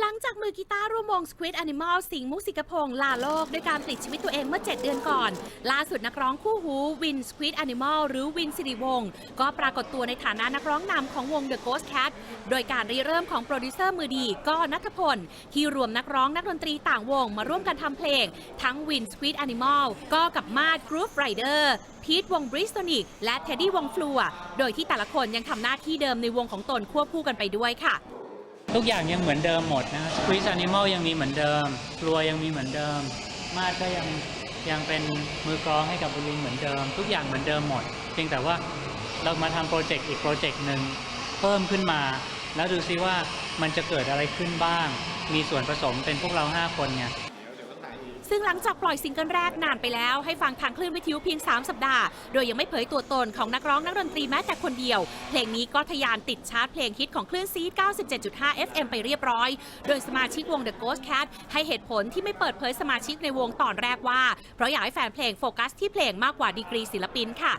หลังจากมือกีตาร์ร่วมวง Squid Animal สิงห์มุกสิกพงษ์ลาโลก ด้วยการปลิดชีวิตตัวเองเมื่อ 7 เดือนก่อน ล่าสุดนักร้องคู่หูวิน Squid Animal หรือวินสิริวงศ์ก็ปรากฏตัวในฐานะนักร้องนำของวง The Ghost Cat โดยการริเริ่มของโปรดิวเซอร์มือดีก็นัทพล ที่รวมนักร้องนักดนตรีต่างวงมาร่วมกันทำเพลง ทั้งวิน Squid Animal ก็กับมาด Groove Rider พีทวงบริสโตนิกและเท็ดดี้วงฟลัว โดยที่แต่ละคนยังทำหน้าที่เดิมในวงของตนควบคู่กันไปด้วยค่ะ ทุกอย่างยังเหมือนเดิมหมดนะสควิชแอนิมอลยังมีเหมือนเดิมกลัวยังมีเหมือนเดิม มาดก็ยังยังเป็นมือกลองให้กับบุรินเหมือนเดิม ทุกอย่างเหมือนเดิมหมด เพียงแต่ว่าเรามาทำโปรเจกต์อีกโปรเจกต์หนึ่งเพิ่มขึ้นมา แล้วดูซิว่ามันจะเกิดอะไรขึ้นบ้าง มีส่วนผสมเป็นพวกเรา 5 คนไง ซึ่งหลังจากปล่อยซิงเกิลแรกนานไปแล้วให้ฟังทางคลื่นวิทยุเพียง 3 สัปดาห์ โดยยังไม่เผยตัวตนของนักร้องนักดนตรีแม้แต่คนเดียว เพลงนี้ก็ทะยานติดชาร์ตเพลงฮิตของคลื่นซี97.5 FM ไปเรียบร้อย โดยสมาชิกวง The Ghost Cat ให้เหตุผลที่ไม่เปิดเผยสมาชิกในวงตอนแรกว่า เพราะอยากให้แฟนเพลงโฟกัสที่เพลงมากกว่าดีกรีศิลปินค่ะ